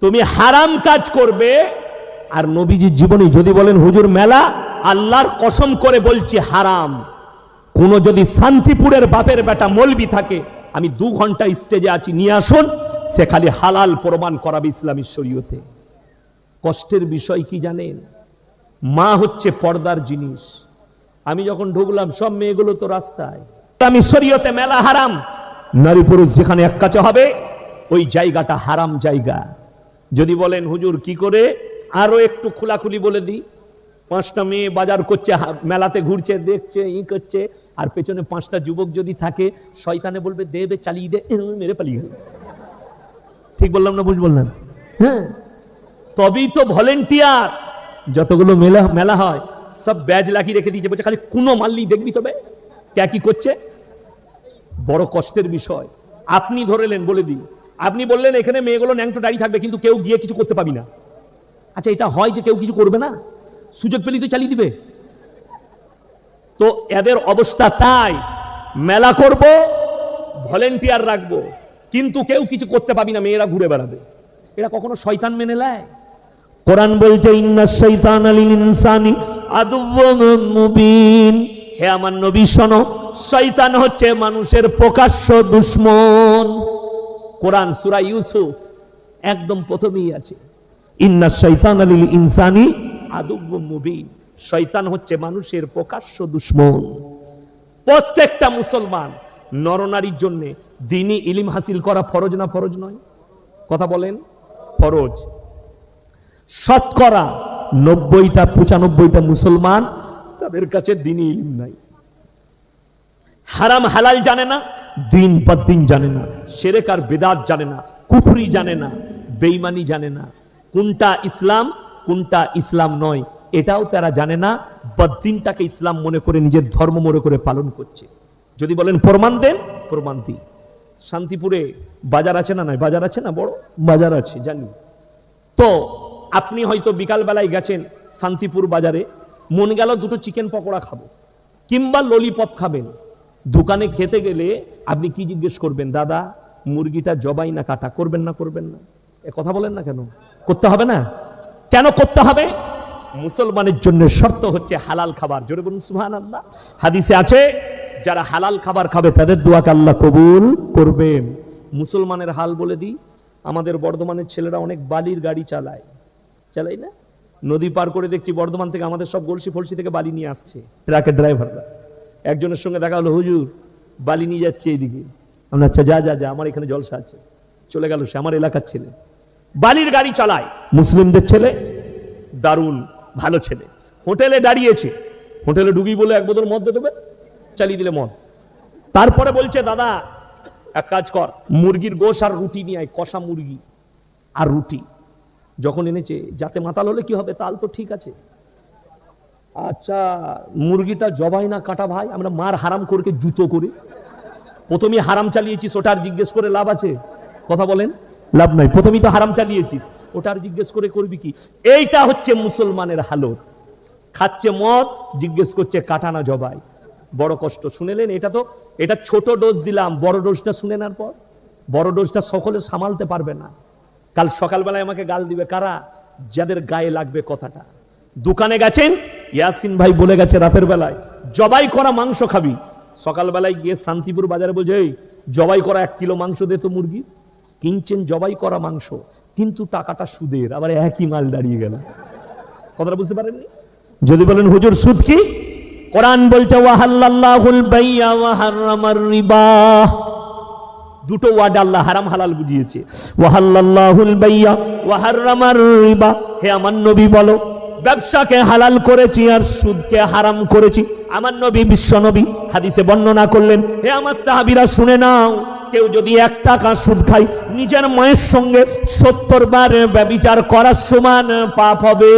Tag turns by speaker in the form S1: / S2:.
S1: তুমি হারাম কাজ করবে। আর নবীজির জীবনী যদি বলেন, হুজুর, মেলা আল্লাহর কসম করে বলছি হারাম। কোন যদি শান্তিপুরের বাপের বেটা মলবি থাকে, আমি দু ঘণ্টা স্টেজে আছি, নিয়ে আসুন। সে খালি হালাল প্রমাণ করাবে ইসলামী শরীয়তে। কষ্টের বিষয় কি জানেন? মা হচ্ছে পর্দার জিনিস। আমি যখন ঢুকলাম, সব মেয়েগুলো তো রাস্তায়। আমি শরীয়তে মেলা হারাম। নারী পুরুষ যেখানে এক কাছে হবে, ওই জায়গাটা হারাম জায়গা। যদি বলেন, হুজুর, কি করে? আরও একটু খোলাখুলি বলে দিই। পাঁচটা মেয়ে বাজার করছে মেলাতে ঘুরছে, দেখছে, ই করছে, আর পেছনে পাঁচটা যুবক যদি থাকে, শয়তানে বলবে দেবে চালিয়ে দে। মেরে পালিয়ে গেল। ঠিক বললাম না বুঝ বললাম হ্যাঁ। তবেই তো ভলেন্টিয়ার। যতগুলো মেলা মেলা হয়, সব ব্যাজ লাগিয়ে রেখে দিয়েছে, বলছে, খালি কোনো মারলি, দেখবি তবে? কে কি করছে? বড় কষ্টের বিষয়। আপনি ধরেলেন বলে দিই আপনি বললেন এখানে মেয়েগুলো ন্যাংটো দাঁড়িয়ে থাকবে, কিন্তু কেউ গিয়ে কিছু করতে পাবি না। আচ্ছা এটা হয় যে কেউ কিছু করবে না? সুযোগ পেলেই তো চালিয়ে দিবে। তো এদের অবস্থা তাই, মেলা করব, ভলেন্টিয়ার রাখব, কিন্তু কেউ কিছু করতে পাবি না, মেয়েরা ঘুরে বেড়াবে। এরা কখনো শয়তান মেনে নেয়? কোরআন বলছে, ইন্না শৈতান আলিল ইনসানি মুবিন। হে আমার নবী, শোনো, শয়তান হচ্ছে মানুষের প্রকাশ্য দুশ্মন। কোরআন সুরা ইউসুফ একদম প্রথমেই আছে। ইন্না শৈতান আলিল ইনসানি আদুওয়াম মুবিন। শয়তান হচ্ছে মানুষের প্রকাশ্য দুশ্মন। প্রত্যেকটা মুসলমান নরনারীর জন্য দিনই ইলিম হাসিল করা ফরজ না ফরজ নয়? কথা বলেন ফরজ। শতকরা নব্বইটা পঁচানব্বইটা মুসলমান তাদের কাছে দিনই ইলিম নাই। হারাম হালাল জানে না দিন দিন জানে না। সেরেক আর বেদাত জানে না, কুফরি জানে না বেইমানি জানে না। কোনটা ইসলাম কোনটা ইসলাম নয়, এটাও তারা জানে না বদ্দিনটাকে ইসলাম মনে করে, নিজের ধর্ম মনে করে পালন করছে। যদি বলেন প্রমাণ দেন, প্রমাণ দিই শান্তিপুরে বাজার আছে না নয় বাজার আছে না বড়? বাজার আছে, জানি। তো আপনি হয়তো বিকালবেলায় গেছেন শান্তিপুর বাজারে, মন গেল দুটো চিকেন পকোড়া খাব, কিংবা ললিপপ খাবেন। দোকানে খেতে গেলে আপনি কি জিজ্ঞেস করবেন, দাদা, মুরগিটা জবাই না কাটা, করবেন না করবেন না? এ কথা বলেন না কেন? করতে হবে না? কেন করতে হবে? মুসলমানের জন্য শর্ত হচ্ছে হালাল খাবার। জোরে বলুন সুহান আল্লাহ হাদিসে আছে, যারা হালাল খাবার খাবে, তাদের দোয়াকে আল্লাহ কবুল করবেন। মুসলমানের হাল বলে দিই, আমাদের বর্ধমানের ছেলেরা অনেক বালির গাড়ি চালায়। চালাই না? নদী পার করে দেখছি বর্ধমান থেকে আমাদের সব গলসি ফলসি থেকে বালি নিয়ে আসছে। ট্রাকের ড্রাইভাররা একজনের সঙ্গে দেখা হলো, হুজুর, বালি নিয়ে যাচ্ছে এইদিকে। আমরা আচ্ছা যা যা যা, আমার এখানে জলসা আছে। চলে গেল সে, আমার এলাকার ছেলে। বালির গাড়ি চালায়। মুসলিমদের ছেলে, দারুণ ভালো ছেলে। হোটেলে দাঁড়িয়েছে। হোটেলে ঢুকি বলে এক বোতল মদ দেবে, চালিয়ে দিলে মদ। তারপরে বলছে, দাদা, এক কাজ কর, মুরগির গোশ আর রুটি নিয়ে আয়, কষা মুরগি আর রুটি। যখন এনেছে, যাতে মাতাল হলে কি হবে? তাল তো ঠিক আছে। আচ্ছা মুরগিটা জবাই না কাটা ভাই? আমরা মার হারাম করকে জুতো করে। প্রথমে হারাম চালিয়েছিস, ওটার জিজ্ঞেস করে লাভ আছে? কথা বলেন। লাভ নাই, প্রথমেই তো হারাম চালিয়েছিস। ওটার জিজ্ঞেস করে করবি কি? এইটা হচ্ছে মুসলমানের হালত। খাচ্ছে মদ, জিজ্ঞেস করছে কাটানা জবাই। বড় কষ্ট, শুনেলেন? এটা তো, এটা ছোট ডোজ দিলাম, বড় ডোজটা শুনে নেওয়ার পর। বড় ডোজটা সকলে সামালতে পারবে না। কাল সকালবেলায় আমাকে গাল দিবে, কারা? যাদের গায়ে লাগবে কথাটা। দোকানে গেছেন? ইয়াসিন ভাই বলে গেছে রাতের বেলায়, জবাই করা মাংস খাবি। সকালবেলায় গিয়ে শান্তিপুর বাজারে এই, জবাই করা এক কিলো মাংস দে তো মুরগি। কিনছেন জবাই করা মাংস, কিন্তু টাকাটা সুদের, আবার একই মাল দাঁড়িয়ে গেল। কথাটা বুঝতে পারেননি? যদি বলেন, হুজুর, সুদ কি? কোরআন বলছে দুটো ওয়ার্ড আল্লাহ হারাম হালাল বুঝিয়েছে। ওয়াহাল্লাল্লাহুল বাইয়া ওয়া হাররামার রিবা। হে আমার নবী বলো ব্যবসাকে হালাল করেছি আর সুদকে হারাম করেছি। আমার নবী, বিশ্ব নবী হাদিসে বর্ণনা করলেন, হে আমার সাহাবিরা, শুনে নাও, কেউ যদি এক টাকা সুদ খায়, নিজের মায়ের সঙ্গে সত্তর বার ব্যবিচার করার সমান পাপ হবে।